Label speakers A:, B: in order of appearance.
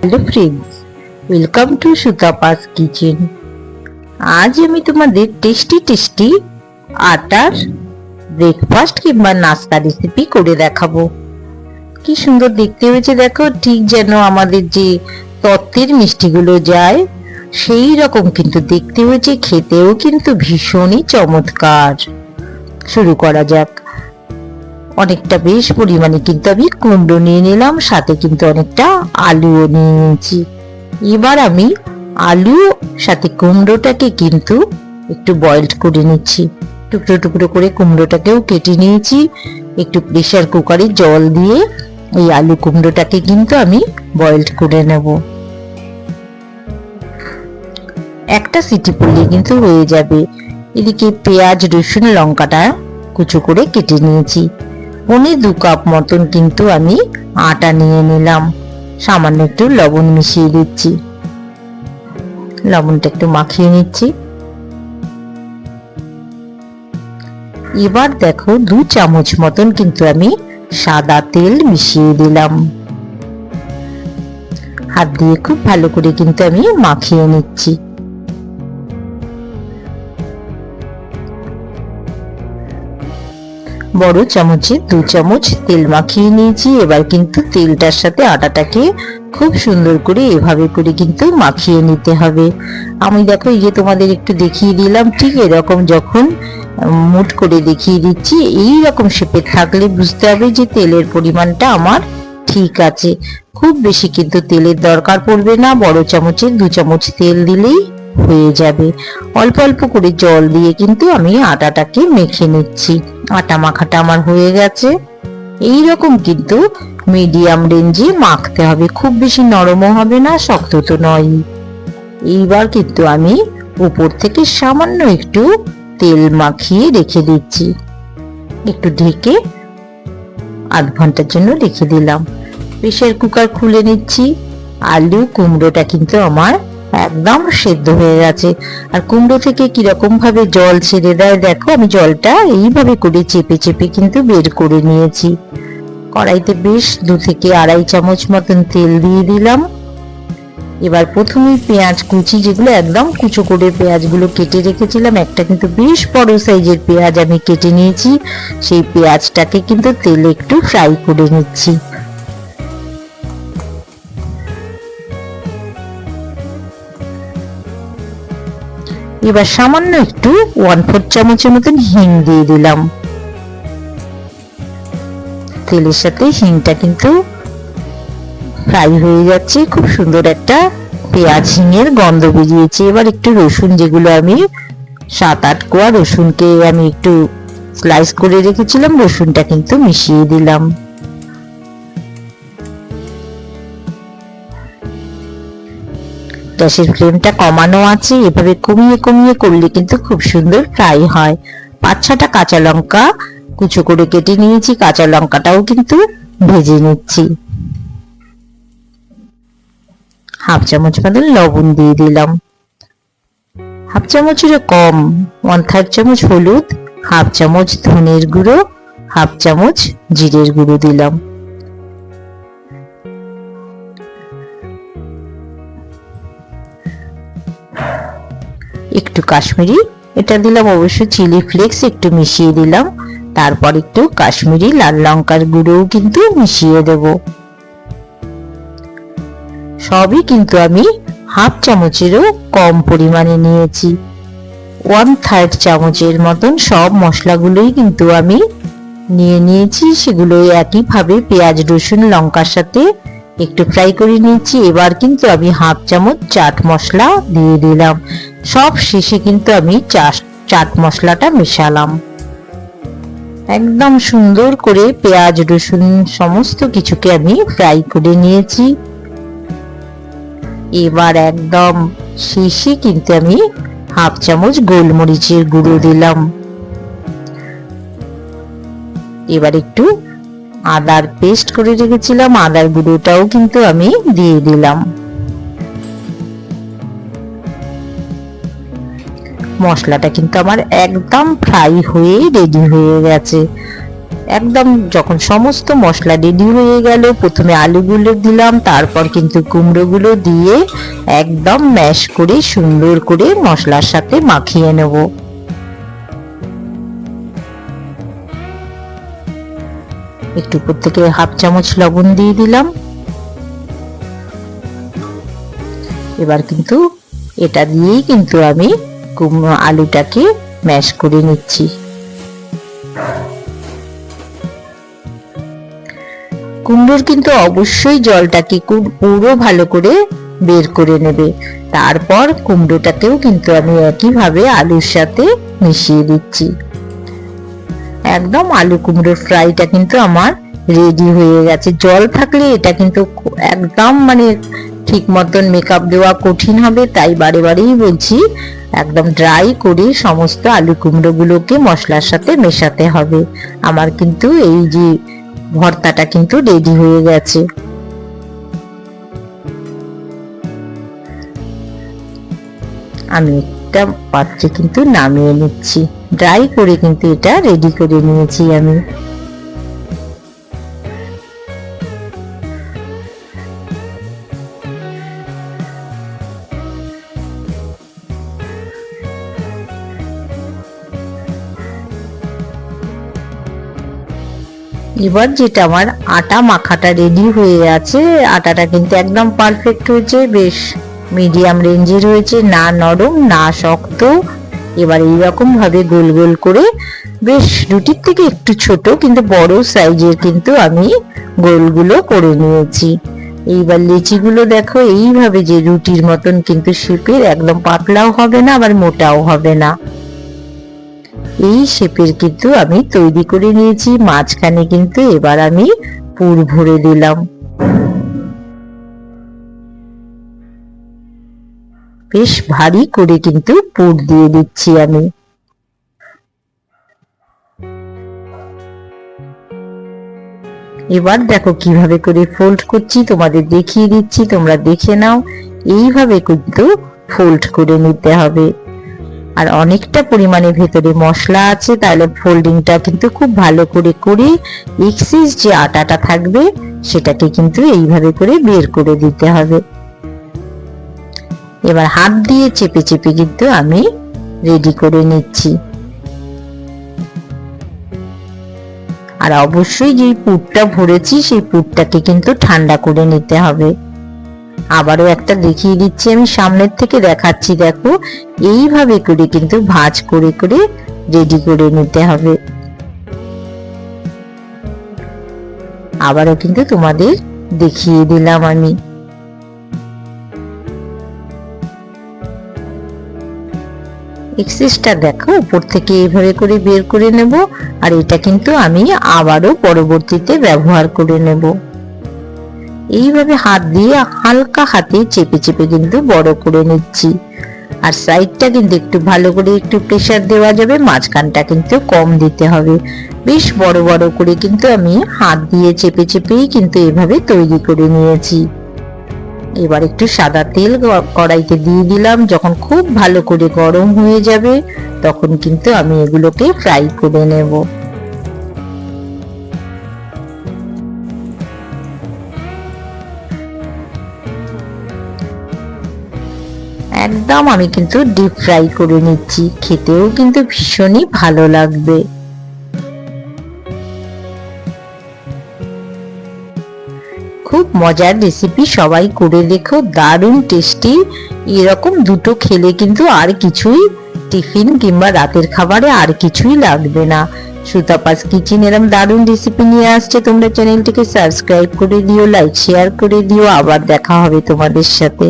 A: Hello friends welcome to Sutapa's kitchen আজ আমি তোমাদের টেস্টি টেস্টি আটার ব্রেকফাস্ট কিংবা নাস্তা রেসিপি করে দেখাবো। কি সুন্দর দেখতে হয়েছে দেখো, ঠিক যেন আমাদের যে তত্ত্বের মিষ্টিগুলো যায়, সেই রকম কিন্তু দেখতে হয়েছে, খেতেও কিন্তু ভীষণই চমৎকার। শুরু করা যাক। অনেকটা বেশ পরিমাণে কিন্তু আমি কুমড়ো নিয়ে নিলাম, সাথে কিন্তু অনেকটা আলুও নিয়ে নিয়েছি। এবার আমি আলু, সাথে কুমড়োটাকে কিন্তু একটু বয়েলড করে নিচ্ছি। টুকরো টুকরো করে কুমড়োটাকেও কেটে নিয়েছি। একটু প্রেশার কুকারে জল দিয়ে এই আলু কুমড়োটাকে কিন্তু আমি বয়েলড করে নেব। একটা সিটি পড়লে কিন্তু হয়ে যাবে। এদিকে পেঁয়াজ, রসুন, লঙ্কাটা কুচো করে কেটে নিয়েছি। পনে দু কাপ মতন কিন্তু আমি আটা নিয়ে নিলাম। সামান্য একটু লবণ মিশিয়ে দিচ্ছি। লবণটা একটু মাখিয়ে নিচ্ছি। এবার দেখো দু চামচ মতন কিন্তু আমি সাদা তেল মিশিয়ে দিলাম। হাত দিয়ে খুব ভালো করে কিন্তু আমি মাখিয়ে নিচ্ছি। বড় চামচে দু চামচ তেল মাখিয়ে নিয়েছি। এবার কিন্তু তেলটার সাথে আটাটাকে খুব সুন্দর করে এভাবে করে কিন্তু মাখিয়ে নিতে হবে। আমি দেখো এই যে তোমাদের একটু দেখিয়ে দিলাম, ঠিক এরকম যখন মুট করে দেখিয়ে দিচ্ছি, এই রকম শেপের থাকলে বুঝতে হবে যে তেলের পরিমাণটা আমার ঠিক আছে। খুব বেশি কিন্তু তেলের দরকার পড়বে না, বড় চামচের দু চামচ তেল দিলেই হয়ে যাবে। অল্প অল্প করে জল দিয়ে কিন্তু আমি আটাটাকে মেখে নিচ্ছি। আটা মাখাটা আমার হয়ে গেছে। এই রকম কিন্তু মিডিয়াম রেঞ্জে মাখতে হবে। খুব বেশি নরমও হবে না, শক্ত তো নয় এইবার কিন্তু আমি উপর থেকে সামান্য একটু তেল মাখিয়ে রেখে দিচ্ছি। একটু ঢেকে আধ ঘণ্টার জন্য রেখে দিলাম। প্রেশার কুকার খুলে নিচ্ছি। আলু কুমড়োটা কিন্তু আমার একদম সেদ্ধ হয়ে গেছে। আর কুমড়ো থেকে কীরকম ভাবে জল ছেড়ে দেয় দেখো, আমি জলটা এইভাবে করে চেপে চেপে কিন্তু বের করে নিয়েছি। কড়াইতে বেশ দু থেকে আড়াই চামচ মতন তেল দিয়ে দিলাম। এবার প্রথমেই পেঁয়াজ কুচি, যেগুলো একদম কুচো করে পেঁয়াজগুলো কেটে রেখেছিলাম, একটা কিন্তু বেশ বড় সাইজের পেঁয়াজ আমি কেটে নিয়েছি। সেই পেঁয়াজটাকে কিন্তু তেলে একটু ফ্রাই করে নিচ্ছি। এবার সামান্য একটু ওয়ান ফোর চামচের মতন হিং দিয়ে দিলাম। তেলের সাথে হিংটা কিন্তু ফ্রাই হয়ে যাচ্ছে। খুব সুন্দর একটা পেঁয়াজ হিঙের গন্ধ বেরিয়েছে। এবার একটু রসুন যেগুলো আমি সাত আট কোয়া রসুনকে আমি একটু স্লাইস করে রেখেছিলাম, রসুনটা কিন্তু মিশিয়ে দিলাম। গ্যাসের ফ্লেমটা কমানো আছে, এভাবে কমিয়ে কমিয়ে করলে কিন্তু খুব সুন্দর ফ্রাই হয়। পাঁচ ছটা কাঁচা লঙ্কা কুচো করে কেটে নিয়েছি, কাঁচা লঙ্কাটাও কিন্তু ভেজে নিচ্ছি। হাফ চামচ মতন লবণ দিয়ে দিলাম। হাফ চামচেরও কম ওয়ান থার্ড চামচ হলুদ, হাফ চামচ ধনের গুঁড়ো, হাফ চামচ জিরের গুঁড়ো দিলাম। একটু কাশ্মীরি, এটা দিলাম অবশ্য চিলি ফ্লেক্স, একটু মিশিয়ে দিলাম। তারপর একটু কাশ্মীরি লাল লঙ্কার গুঁড়োও কিন্তু মিশিয়ে দেব। সবই কিন্তু আমি হাফ চামচেরও কম পরিমাণে নিয়েছি। ওয়ান থার্ড চামচের মতন সব মশলাগুলোই কিন্তু আমি নিয়ে নিয়েছি। সেগুলো একইভাবে পেঁয়াজ, রসুন, লঙ্কার সাথে একটু ফ্রাই করে নিয়েছি, এবার কিন্তু আমি হাফ চামচ চাট মশলা দিয়ে দিলাম। সব শেষে কিন্তু আমি চাট মশলাটা মেশালাম। একদম সুন্দর করে পেঁয়াজ, রসুন সমস্ত কিছুকে আমি ফ্রাই করে নিয়েছি। এবার একদম শেষে কিন্তু আমি হাফ চামচ গোলমরিচের গুঁড়ো দিলাম। এবার একটু আদার পেস্ট করে রেখেছিলাম, আদার গুঁড়োটাও কিন্তু আমি দিয়ে দিলাম। মশলাটা কিন্তু আমার একদম ফ্রাই হয়ে রেডি হয়ে গেছে। একদম যখন সমস্ত মশলা রেডি হয়ে গেল, প্রথমে আলুগুলো দিলাম, তারপর কিন্তু কুমড়োগুলো দিয়ে একদম ম্যাশ করে সুন্দর করে মশলার সাথে মাখিয়ে নেব। একটু উপর থেকে হাফ চামচ লবণ দিয়ে দিলাম। এবার কিন্তু এটা দিয়েই কিন্তু আমি কুমড়ো আলুটাকে ম্যাশ করে নিচ্ছি। কুমড়োর কিন্তু অবশ্যই জলটাকে পুরো ভালো করে বের করে নেবে। তারপর কুমড়োটাকেও কিন্তু আমি একইভাবে আলুর সাথে মিশিয়ে দিচ্ছি। একদম আলু কুমড়োর ফ্রাইটা কিন্তু আমার রেডি হয়ে গেছে। জল থাকলে এটা কিন্তু একদম মানে ঠিক মতন মেকআপ দেওয়া কঠিন হবে, তাই বারে বারেই বলছি, একদম ড্রাই করে সমস্ত আলু কুমড়ো গুলোকে মশলার সাথে মেশাতে হবে। আমার কিন্তু এই যে ভর্তাটা কিন্তু রেডি হয়ে গেছে। আমি একটা পাত্রে কিন্তু নামিয়ে নিচ্ছি। ড্রাই করে কিন্তু এটা রেডি করে নিয়েছি আমি। এবার যেটা আমার আটা মাখাটা রেডি হয়ে আছে আটাটা কিন্তু একদম পারফেক্ট হয়েছে, বেশ। মিডিয়াম রেঞ্জের হয়েছে, না নরম, না শক্ত। এবার এইরকম ভাবে গোল গোল করে, বেশ রুটির থেকে একটু ছোট কিন্তু বড় সাইজের কিন্তু আমি গোলগুলো করে নিয়েছি। এইবার লিচিগুলো দেখো, এইভাবে যে রুটির মতন কিন্তু শেপের, একদম পাতলাও হবে না, আবার মোটাও হবে না। এই শেপের কিন্তু আমি তৈরি করে নিয়েছি, মাঝখানে কিন্তু এবার আমি পুর ভরে দিলাম। বেশ ভারী করে কিন্তু পুর দিয়ে দিচ্ছি আমি। এবার দেখো কীভাবে করে ফোল্ড করছি, তোমাদের দেখিয়ে দিচ্ছি, তোমরা দেখে নাও। এইভাবে কিন্তু ফোল্ড করে নিতে হবে। আর অনেকটা পরিমাণে ভেতরে মশলা আছে, তাহলে ফোল্ডিংটা কিন্তু খুব ভালো করে করে এক্সিস যে আটাটা থাকবে, সেটাকে কিন্তু এইভাবে করে বের করে দিতে হবে। এবার হাত দিয়ে চেপে চেপে কিন্তু আমি রেডি করে নিচ্ছি। আর অবশ্যই যে পুরটা ভরেছি, সেই পুরটাকে কিন্তু ঠান্ডা করে নিতে হবে। আবারও একটা দেখিয়ে দিচ্ছি আমি সামনের থেকে দেখাচ্ছি, দেখো। এইভাবে করে কিন্তু ভাঁজ করে করে রেডি করে নিতে হবে। আবারও কিন্তু তোমাদের দেখিয়ে দিলাম আমি। এক্সেসটা দেখো, উপর থেকে এইভাবে করে বের করে নেব, আর এটা কিন্তু আমি আবারও পরবর্তীতে ব্যবহার করে নেব। এইভাবে হাত দিয়ে হালকা হাতে চেপে চেপে কিন্তু বড় করে নিচ্ছি। আর সাইডটা কিন্তু একটু ভালো করে একটু প্রেসার দেওয়া যাবে, মাঝখানটা কিন্তু কম দিতে হবে। বেশ বড় বড় করে কিন্তু আমি হাত দিয়ে চেপে চেপেই কিন্তু এভাবে তৈরি করে নিয়েছি। এবার একটু সাদা তেল কড়াইতে দিয়ে দিলাম। যখন খুব ভালো করে গরম হয়ে যাবে, তখন কিন্তু আমি এগুলোকে ফ্রাই করে নেব। একদম আমি কিন্তু ডিপ ফ্রাই করে নিচ্ছি। খেতেও কিন্তু ভীষণই ভালো লাগবে। মজার রেসিপি সবাই করে দেখো, দারুণ টেস্টি এরকম দুটো খেলে কিন্তু আর কিছুই টিফিন কিংবা রাতের খাবারে আর কিছুই লাগবে না। সুতাপাস কিচেন এরম দারুণ রেসিপি নিয়ে আসছে, তোমরা চ্যানেলটিকে সাবস্ক্রাইব করে দিও লাইক শেয়ার করে দিও, আবার দেখা হবে তোমাদের সাথে।